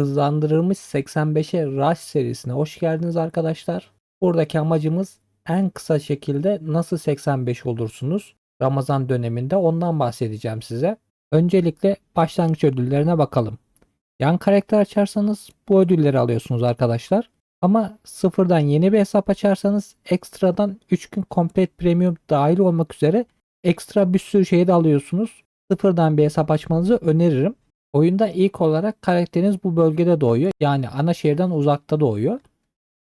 hızlandırılmış 85'e Rush serisine hoş geldiniz arkadaşlar. Buradaki amacımız en kısa şekilde nasıl 85 olursunuz Ramazan döneminde ondan bahsedeceğim size. Öncelikle başlangıç ödüllerine bakalım. Yan karakter açarsanız bu ödülleri alıyorsunuz arkadaşlar. Ama sıfırdan yeni bir hesap açarsanız ekstradan 3 gün Complete Premium dahil olmak üzere ekstra bir sürü şey de alıyorsunuz. Sıfırdan bir hesap açmanızı öneririm. Oyunda ilk olarak karakteriniz bu bölgede doğuyor. Yani ana şehirden uzakta doğuyor.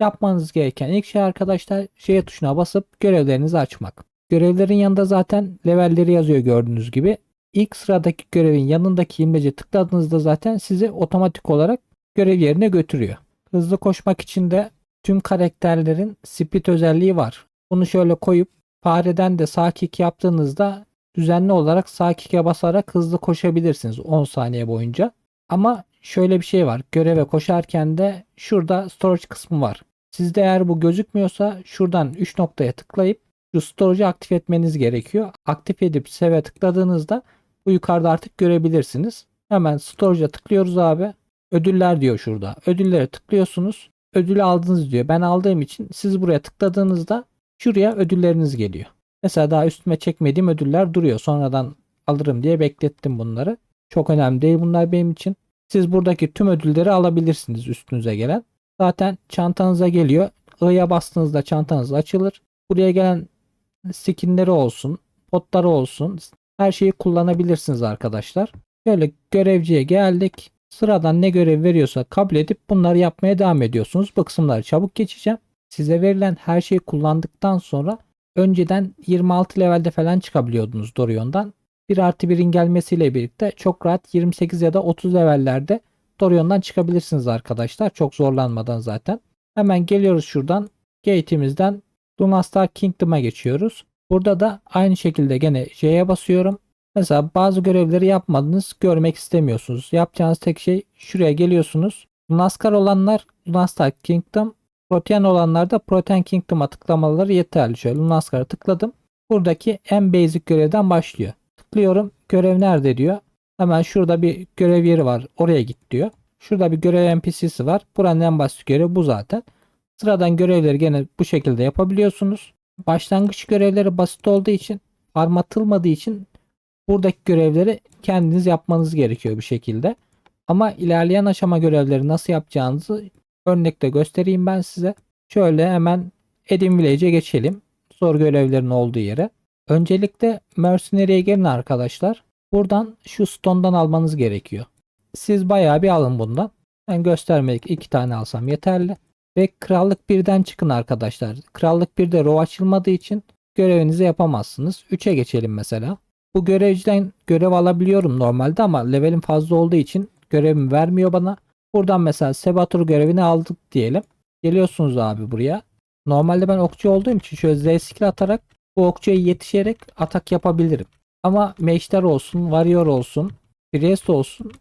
Yapmanız gereken ilk şey arkadaşlar şeye tuşuna basıp görevlerinizi açmak. Görevlerin yanında zaten levelleri yazıyor gördüğünüz gibi. İlk sıradaki görevin yanındaki imlece tıkladığınızda zaten sizi otomatik olarak görev yerine götürüyor. Hızlı koşmak için de tüm karakterlerin speed özelliği var. Bunu şöyle koyup fareden de sağ kick yaptığınızda düzenli olarak sağ basarak hızlı koşabilirsiniz 10 saniye boyunca. Ama şöyle bir şey var. Göreve koşarken de şurada storage kısmı var. Sizde eğer bu gözükmüyorsa şuradan 3 noktaya tıklayıp şu storage'ı aktif etmeniz gerekiyor. Aktif edip save tıkladığınızda bu yukarıda artık görebilirsiniz. Hemen storage'a tıklıyoruz abi. Ödüller diyor şurada. Ödüllere tıklıyorsunuz. Ödülü aldınız diyor. Ben aldığım için siz buraya tıkladığınızda şuraya ödülleriniz geliyor. Mesela daha üstüme çekmediğim ödüller duruyor. Sonradan alırım diye beklettim bunları. Çok önemli değil bunlar benim için. Siz buradaki tüm ödülleri alabilirsiniz üstünüze gelen. Zaten çantanıza geliyor. I'ya bastığınızda çantanız açılır. Buraya gelen skinleri olsun, potları olsun her şeyi kullanabilirsiniz arkadaşlar. Şöyle görevciye geldik. Sıradan ne görev veriyorsa kabul edip bunları yapmaya devam ediyorsunuz. Bu kısımları çabuk geçeceğim. Size verilen her şeyi kullandıktan sonra önceden 26 levelde falan çıkabiliyordunuz Dorion'dan. 1 artı 1'in gelmesiyle birlikte çok rahat 28 ya da 30 levellerde Dorion'dan çıkabilirsiniz arkadaşlar. Çok zorlanmadan zaten. Hemen geliyoruz şuradan. Gate'imizden Lunastar Kingdom'a geçiyoruz. Burada da aynı şekilde gene J'ye basıyorum. Mesela bazı görevleri yapmadınız, görmek istemiyorsunuz. Yapacağınız tek şey şuraya geliyorsunuz. Lunaskar olanlar Lunastar Kingdom, Protean olanlar da Protean Kingdom'a tıklamaları yeterli. Şöyle Lunaskar'a tıkladım. Buradaki en basic görevden başlıyor. Tıklıyorum. Görev nerede diyor. Hemen şurada bir görev yeri var. Oraya git diyor. Şurada bir görev NPC'si var. Buranın en basit görevi bu zaten. Sıradan görevleri gene bu şekilde yapabiliyorsunuz. Başlangıç görevleri basit olduğu için farm atılmadığı için buradaki görevleri kendiniz yapmanız gerekiyor bir şekilde. Ama ilerleyen aşama görevleri nasıl yapacağınızı örnekte göstereyim ben size. Şöyle hemen Edim Village'e geçelim. Zor görevlerin olduğu yere. Öncelikle Mercenary'e gelin arkadaşlar. Buradan şu stone'dan almanız gerekiyor. Siz bayağı bir alın bundan. Ben göstermelik iki tane alsam yeterli. Ve Krallık 1'den çıkın arkadaşlar. Krallık 1'de row açılmadığı için görevinizi yapamazsınız. 3'e geçelim mesela. Bu görevciden görev alabiliyorum normalde ama levelim fazla olduğu için görevimi vermiyor bana. Buradan mesela Sebatur görevini aldık diyelim. Geliyorsunuz abi buraya. Normalde ben okçu olduğum için şöyle Z skill atarak bu okçuya yetişerek atak yapabilirim. Ama meşter olsun, warrior olsun, priest olsun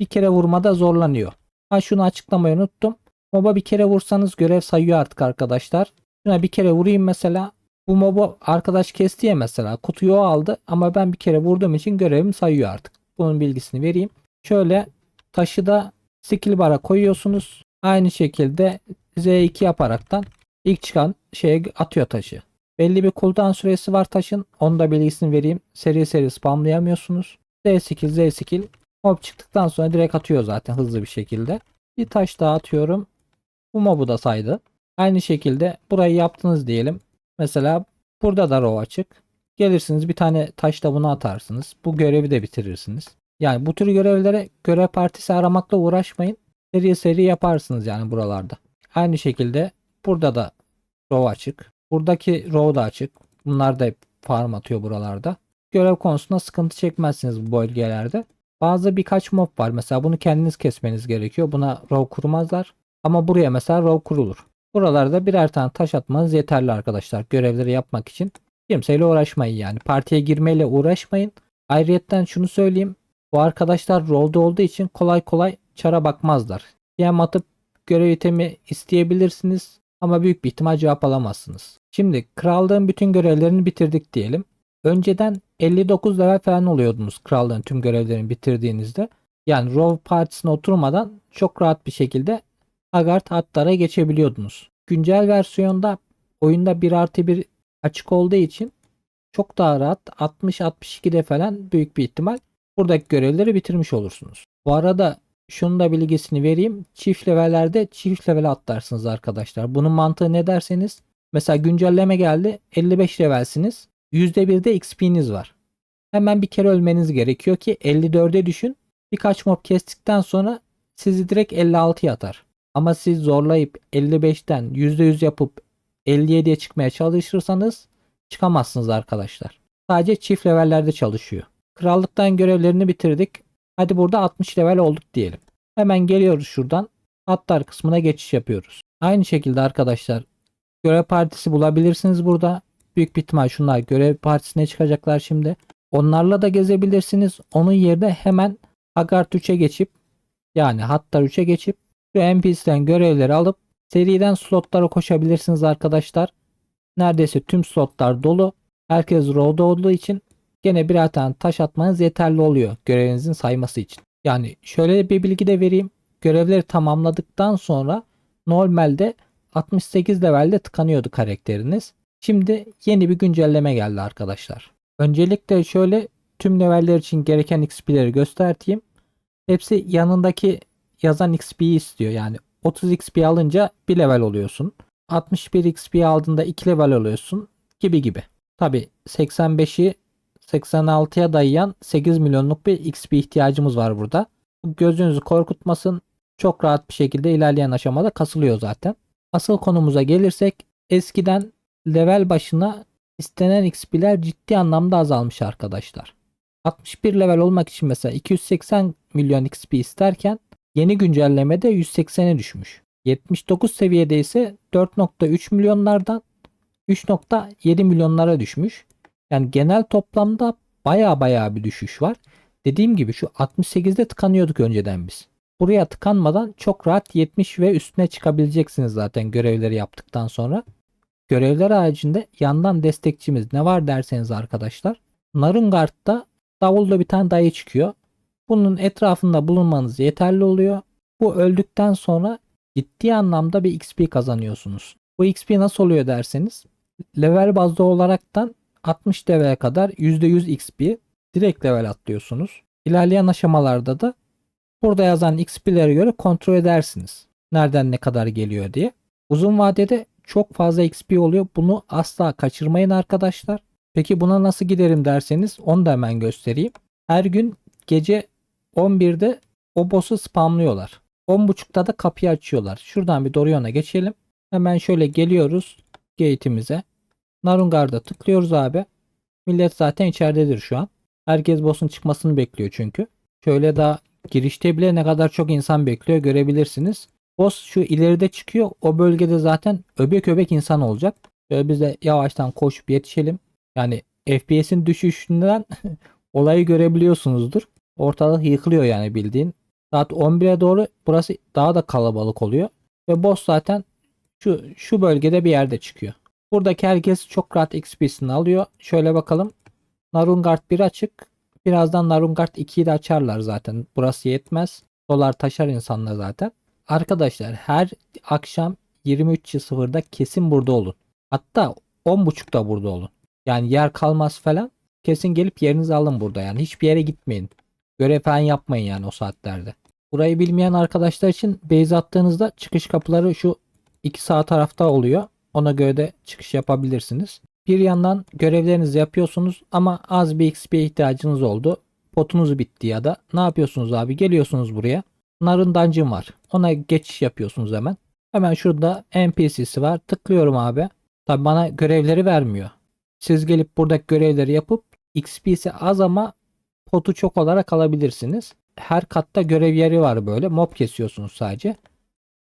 bir kere vurmada zorlanıyor. Ha şunu açıklamayı unuttum. Moba bir kere vursanız görev sayıyor artık arkadaşlar. Şuna bir kere vurayım mesela. Bu mobu arkadaş kesti ya mesela. Kutuyu o aldı ama ben bir kere vurduğum için görevim sayıyor artık. Bunun bilgisini vereyim. Şöyle taşı da skill bara koyuyorsunuz. Aynı şekilde Z2 yaparaktan ilk çıkan şeye atıyor taşı. Belli bir cooldown süresi var taşın. Onu da bilgisini vereyim. Seri seri spamlayamıyorsunuz. Z skill Z skill mob çıktıktan sonra direkt atıyor zaten hızlı bir şekilde. Bir taş daha atıyorum. Bu mobu da saydı. Aynı şekilde burayı yaptınız diyelim. Mesela burada da row açık. Gelirsiniz bir tane taş da bunu atarsınız. Bu görevi de bitirirsiniz. Yani bu tür görevlere görev partisi aramakla uğraşmayın. Seri seri yaparsınız yani buralarda. Aynı şekilde burada da row açık. Buradaki row da açık. Bunlar da farm atıyor buralarda. Görev konusunda sıkıntı çekmezsiniz bu bölgelerde. Bazı birkaç mob var. Mesela bunu kendiniz kesmeniz gerekiyor. Buna row kurmazlar. Ama buraya mesela row kurulur. Buralarda birer tane taş atmanız yeterli arkadaşlar. Görevleri yapmak için. Kimseyle uğraşmayın yani. Partiye girmeyle uğraşmayın. Ayrıyetten şunu söyleyeyim. Bu arkadaşlar rolde olduğu için kolay kolay çara bakmazlar. PM atıp görev itemi isteyebilirsiniz ama büyük bir ihtimal cevap alamazsınız. Şimdi krallığın bütün görevlerini bitirdik diyelim. Önceden 59 level falan oluyordunuz krallığın tüm görevlerini bitirdiğinizde. Yani Rov Partisi'ne oturmadan çok rahat bir şekilde Agart hatlara geçebiliyordunuz. Güncel versiyonda oyunda 1 artı 1 açık olduğu için çok daha rahat 60-62'de falan büyük bir ihtimal buradaki görevleri bitirmiş olursunuz. Bu arada şunun da bilgisini vereyim. Çift levellerde çift level atlarsınız arkadaşlar. Bunun mantığı ne derseniz mesela güncelleme geldi 55 levelsiniz. %1'de XP'niz var. Hemen bir kere ölmeniz gerekiyor ki 54'e düşün. Birkaç mob kestikten sonra sizi direkt 56'ya atar. Ama siz zorlayıp 55'ten %100 yapıp 57'ye çıkmaya çalışırsanız çıkamazsınız arkadaşlar. Sadece çift levellerde çalışıyor. Krallıktan görevlerini bitirdik. Hadi burada 60 level olduk diyelim. Hemen geliyoruz şuradan. Atlar kısmına geçiş yapıyoruz. Aynı şekilde arkadaşlar görev partisi bulabilirsiniz burada. Büyük bir ihtimal şunlar görev partisine çıkacaklar şimdi. Onlarla da gezebilirsiniz. Onun yerine hemen Hagart 3'e geçip yani Hattar 3'e geçip şu NPC'den görevleri alıp seriden slotlara koşabilirsiniz arkadaşlar. Neredeyse tüm slotlar dolu. Herkes row'da olduğu için gene birer tane taş atmanız yeterli oluyor görevinizin sayması için. Yani şöyle bir bilgi de vereyim. Görevleri tamamladıktan sonra normalde 68 levelde tıkanıyordu karakteriniz. Şimdi yeni bir güncelleme geldi arkadaşlar. Öncelikle şöyle tüm leveller için gereken XP'leri göstereyim. Hepsi yanındaki yazan XP'yi istiyor. Yani 30 XP alınca bir level oluyorsun. 61 XP aldığında 2 level oluyorsun gibi gibi. Tabi 85'i 86'ya dayayan 8 milyonluk bir XP ihtiyacımız var burada. Bu Gözünüzü korkutmasın. Çok rahat bir şekilde ilerleyen aşamada kasılıyor zaten. Asıl konumuza gelirsek eskiden level başına istenen XP'ler ciddi anlamda azalmış arkadaşlar. 61 level olmak için mesela 280 milyon XP isterken yeni güncellemede 180'e düşmüş. 79 seviyede ise 4.3 milyonlardan 3.7 milyonlara düşmüş. Yani genel toplamda baya baya bir düşüş var. Dediğim gibi şu 68'de tıkanıyorduk önceden biz. Buraya tıkanmadan çok rahat 70 ve üstüne çıkabileceksiniz zaten görevleri yaptıktan sonra. Görevler haricinde yandan destekçimiz ne var derseniz arkadaşlar. Narungard'da davulda bir tane dayı çıkıyor. Bunun etrafında bulunmanız yeterli oluyor. Bu öldükten sonra ciddi anlamda bir XP kazanıyorsunuz. Bu XP nasıl oluyor derseniz level bazlı olaraktan 60 level'e kadar %100 XP direkt level atlıyorsunuz. İlerleyen aşamalarda da burada yazan XP'lere göre kontrol edersiniz. Nereden ne kadar geliyor diye. Uzun vadede çok fazla XP oluyor. Bunu asla kaçırmayın arkadaşlar. Peki buna nasıl giderim derseniz onu da hemen göstereyim. Her gün gece 11'de o boss'u spamlıyorlar. 10.30'da da kapıyı açıyorlar. Şuradan bir Dorion'a geçelim. Hemen şöyle geliyoruz gate'imize. Narungard'a tıklıyoruz abi. Millet zaten içeridedir şu an. Herkes boss'un çıkmasını bekliyor çünkü. Şöyle daha girişte bile ne kadar çok insan bekliyor görebilirsiniz. Boss şu ileride çıkıyor. O bölgede zaten öbek öbek insan olacak. Şöyle biz de yavaştan koşup yetişelim. Yani FPS'in düşüşünden olayı görebiliyorsunuzdur. Ortalık yıkılıyor yani bildiğin. Saat 11'e doğru burası daha da kalabalık oluyor. Ve boss zaten şu, şu bölgede bir yerde çıkıyor. Buradaki herkes çok rahat XP'sini alıyor. Şöyle bakalım. Narungard 1 açık. Birazdan Narungard 2'yi de açarlar zaten. Burası yetmez. Dolar taşar insanlar zaten. Arkadaşlar her akşam 23.00'da kesin burada olun. Hatta 10.30'da burada olun. Yani yer kalmaz falan. Kesin gelip yerinizi alın burada yani. Hiçbir yere gitmeyin. Görev falan yapmayın yani o saatlerde. Burayı bilmeyen arkadaşlar için base attığınızda çıkış kapıları şu iki sağ tarafta oluyor. Ona göre de çıkış yapabilirsiniz. Bir yandan görevlerinizi yapıyorsunuz ama az bir XP ihtiyacınız oldu. Potunuz bitti ya da ne yapıyorsunuz abi? Geliyorsunuz buraya. Narın dungeon var. Ona geçiş yapıyorsunuz hemen. Hemen şurada NPC'si var. Tıklıyorum abi. Tabi bana görevleri vermiyor. Siz gelip buradaki görevleri yapıp XP'si az ama potu çok olarak alabilirsiniz. Her katta görev yeri var böyle. Mob kesiyorsunuz sadece.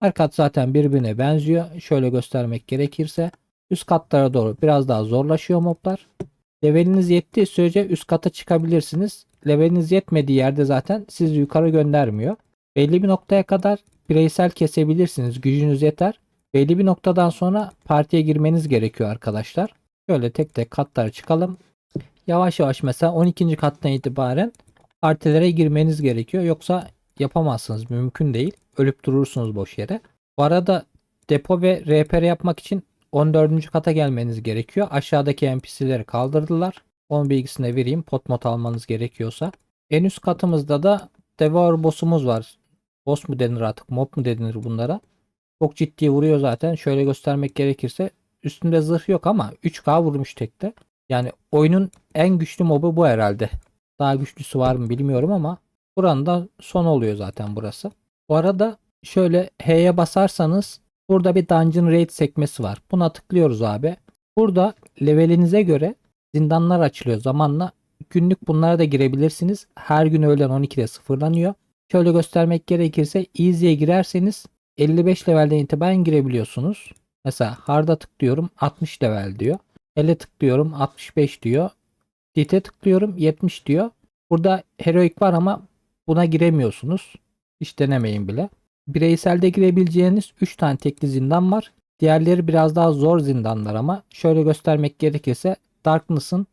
Her kat zaten birbirine benziyor. Şöyle göstermek gerekirse üst katlara doğru biraz daha zorlaşıyor moblar. Leveliniz yettiği sürece üst kata çıkabilirsiniz. Leveliniz yetmediği yerde zaten sizi yukarı göndermiyor. Belli bir noktaya kadar bireysel kesebilirsiniz. Gücünüz yeter. Belli bir noktadan sonra partiye girmeniz gerekiyor arkadaşlar. Şöyle tek tek katlara çıkalım. Yavaş yavaş mesela 12. kattan itibaren partilere girmeniz gerekiyor. Yoksa yapamazsınız. Mümkün değil. Ölüp durursunuz boş yere. Bu arada depo ve RPR yapmak için 14. kata gelmeniz gerekiyor. Aşağıdaki NPC'leri kaldırdılar. Onun bilgisini vereyim. Pot mod almanız gerekiyorsa. En üst katımızda da Devour boss'umuz var. Boss mu denir artık? Mob mu denir bunlara? Çok ciddi vuruyor zaten. Şöyle göstermek gerekirse üstünde zırh yok ama 3K vurmuş tekte. Yani oyunun en güçlü mobu bu herhalde. Daha güçlüsü var mı bilmiyorum ama buranın da son oluyor zaten burası. Bu arada şöyle H'ye basarsanız burada bir Dungeon Raid sekmesi var. Buna tıklıyoruz abi. Burada levelinize göre zindanlar açılıyor zamanla. Günlük bunlara da girebilirsiniz. Her gün öğlen 12'de sıfırlanıyor. Şöyle göstermek gerekirse Easy'ye girerseniz 55 levelden itibaren girebiliyorsunuz. Mesela Hard'a tıklıyorum 60 level diyor. Ele tıklıyorum 65 diyor. Dit'e tıklıyorum 70 diyor. Burada Heroic var ama buna giremiyorsunuz. Hiç denemeyin bile. Bireyselde girebileceğiniz 3 tane tekli zindan var. Diğerleri biraz daha zor zindanlar ama şöyle göstermek gerekirse Darkness'ın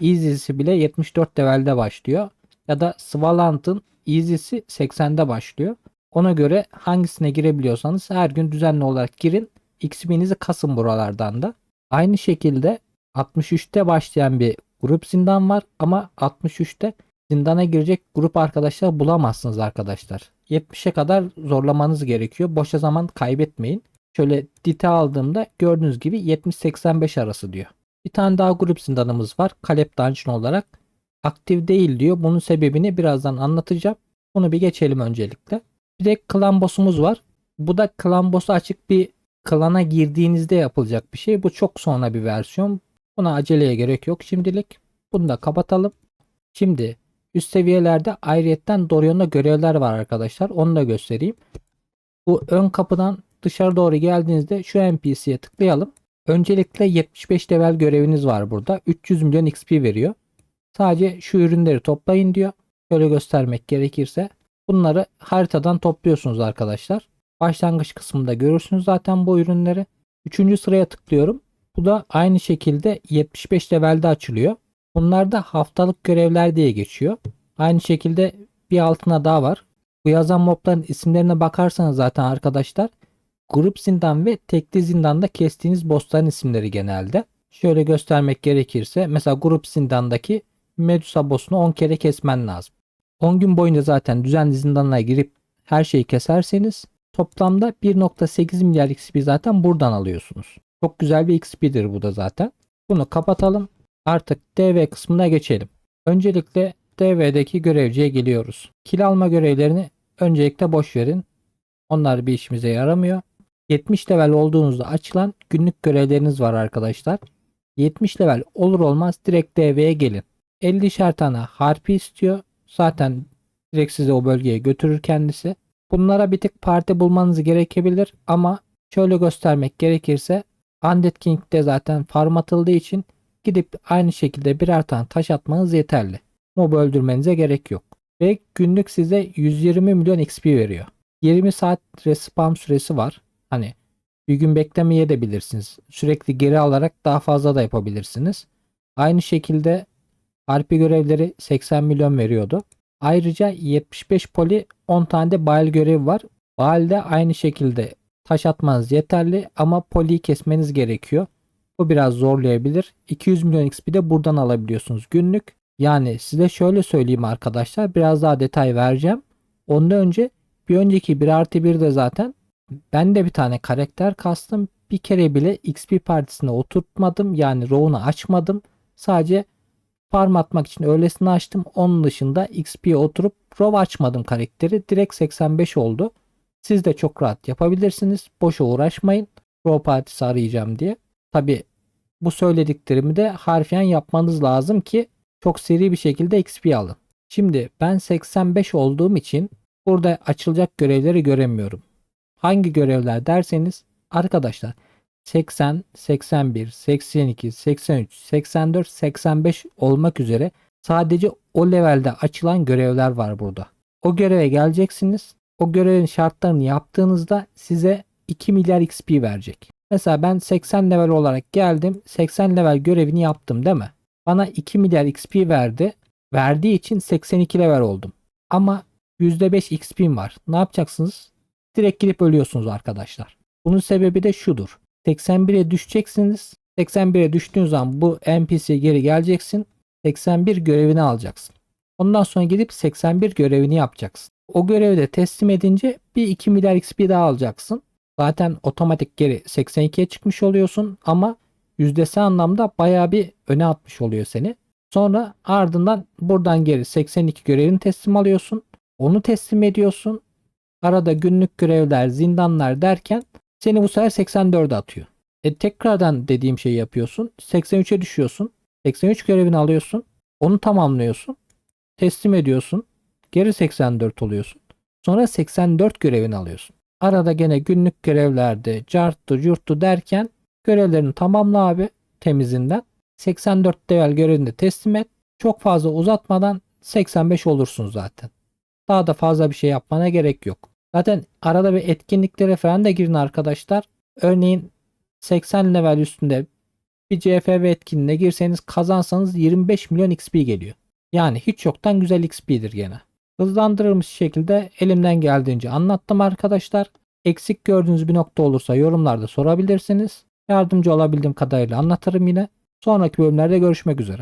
Easy'si bile 74 levelde başlıyor. Ya da Svalant'ın Easy'si 80'de başlıyor. Ona göre hangisine girebiliyorsanız her gün düzenli olarak girin. XP'nizi kasın buralardan da. Aynı şekilde 63'te başlayan bir grup zindan var ama 63'te zindana girecek grup arkadaşlar bulamazsınız arkadaşlar. 70'e kadar zorlamanız gerekiyor. Boşa zaman kaybetmeyin. Şöyle dite aldığımda gördüğünüz gibi 70-85 arası diyor. Bir tane daha grup zindanımız var. Kalep Dungeon olarak. Aktif değil diyor. Bunun sebebini birazdan anlatacağım. Bunu bir geçelim öncelikle. Bir de klan boss'umuz var. Bu da klan boss'u açık bir klana girdiğinizde yapılacak bir şey. Bu çok sonra bir versiyon. Buna aceleye gerek yok şimdilik. Bunu da kapatalım. Şimdi üst seviyelerde ayrıyetten Dorion'da görevler var arkadaşlar. Onu da göstereyim. Bu ön kapıdan dışarı doğru geldiğinizde şu NPC'ye tıklayalım. Öncelikle 75 level göreviniz var burada. 300 milyon XP veriyor. Sadece şu ürünleri toplayın diyor. Şöyle göstermek gerekirse. Bunları haritadan topluyorsunuz arkadaşlar. Başlangıç kısmında görürsünüz zaten bu ürünleri. Üçüncü sıraya tıklıyorum. Bu da aynı şekilde 75 levelde açılıyor. Bunlar da haftalık görevler diye geçiyor. Aynı şekilde bir altına daha var. Bu yazan mobların isimlerine bakarsanız zaten arkadaşlar grup zindan ve tekli zindanda kestiğiniz bossların isimleri genelde. Şöyle göstermek gerekirse mesela grup zindandaki Medusa boss'unu 10 kere kesmen lazım. 10 gün boyunca zaten düzenli zindanlara girip her şeyi keserseniz toplamda 1.8 milyar XP zaten buradan alıyorsunuz. Çok güzel bir XP'dir bu da zaten. Bunu kapatalım. Artık DV kısmına geçelim. Öncelikle DV'deki görevciye geliyoruz. Kil alma görevlerini öncelikle boş verin. Onlar bir işimize yaramıyor. 70 level olduğunuzda açılan günlük görevleriniz var arkadaşlar. 70 level olur olmaz direkt DV'ye gelin. 50'şer tane harpi istiyor. Zaten direkt sizi o bölgeye götürür kendisi. Bunlara bir tık parti bulmanız gerekebilir ama şöyle göstermek gerekirse Undead King'de zaten farm atıldığı için gidip aynı şekilde birer tane taş atmanız yeterli. Mob öldürmenize gerek yok. Ve günlük size 120 milyon XP veriyor. 20 saat respawn süresi var. Hani bir gün beklemeye de bilirsiniz. Sürekli geri alarak daha fazla da yapabilirsiniz. Aynı şekilde harpi görevleri 80 milyon veriyordu. Ayrıca 75 poli 10 tane de Baal görevi var. Baal'de aynı şekilde taş atmanız yeterli ama poliyi kesmeniz gerekiyor. Bu biraz zorlayabilir. 200 milyon XP de buradan alabiliyorsunuz günlük. Yani size şöyle söyleyeyim arkadaşlar biraz daha detay vereceğim. Ondan önce bir önceki 1 artı 1'de zaten ben de bir tane karakter kastım. Bir kere bile XP partisine oturtmadım. Yani row'unu açmadım. Sadece farm atmak için öylesini açtım. Onun dışında XP'ye oturup row açmadım karakteri. Direkt 85 oldu. Siz de çok rahat yapabilirsiniz. Boşa uğraşmayın. Row partisi arayacağım diye. Tabi bu söylediklerimi de harfiyen yapmanız lazım ki çok seri bir şekilde XP alın. Şimdi ben 85 olduğum için burada açılacak görevleri göremiyorum. Hangi görevler derseniz arkadaşlar 80, 81, 82, 83, 84, 85 olmak üzere sadece o levelde açılan görevler var burada. O göreve geleceksiniz. O görevin şartlarını yaptığınızda size 2 milyar XP verecek. Mesela ben 80 level olarak geldim. 80 level görevini yaptım değil mi? Bana 2 milyar XP verdi. Verdiği için 82 level oldum. Ama %5 XP'm var. Ne yapacaksınız? Direkt girip ölüyorsunuz arkadaşlar. Bunun sebebi de şudur. 81'e düşeceksiniz. 81'e düştüğün zaman bu NPC'ye geri geleceksin. 81 görevini alacaksın. Ondan sonra gidip 81 görevini yapacaksın. O görevi de teslim edince bir 2 milyar XP daha alacaksın. Zaten otomatik geri 82'ye çıkmış oluyorsun ama yüzdesi anlamda bayağı bir öne atmış oluyor seni. Sonra ardından buradan geri 82 görevini teslim alıyorsun. Onu teslim ediyorsun. Arada günlük görevler, zindanlar derken seni bu sefer 84'e atıyor. E tekrardan dediğim şeyi yapıyorsun. 83'e düşüyorsun. 83 görevini alıyorsun. Onu tamamlıyorsun. Teslim ediyorsun. Geri 84 oluyorsun. Sonra 84 görevini alıyorsun. Arada gene günlük görevlerde carttı curttu derken görevlerini tamamla abi temizinden. 84 level görevini de teslim et. Çok fazla uzatmadan 85 olursun zaten. Daha da fazla bir şey yapmana gerek yok. Zaten arada bir etkinliklere falan da girin arkadaşlar. Örneğin 80 level üstünde bir CFV etkinliğine girseniz kazansanız 25 milyon XP geliyor. Yani hiç yoktan güzel XP'dir gene. Hızlandırılmış şekilde elimden geldiğince anlattım arkadaşlar. Eksik gördüğünüz bir nokta olursa yorumlarda sorabilirsiniz. Yardımcı olabildiğim kadarıyla anlatırım yine. Sonraki bölümlerde görüşmek üzere.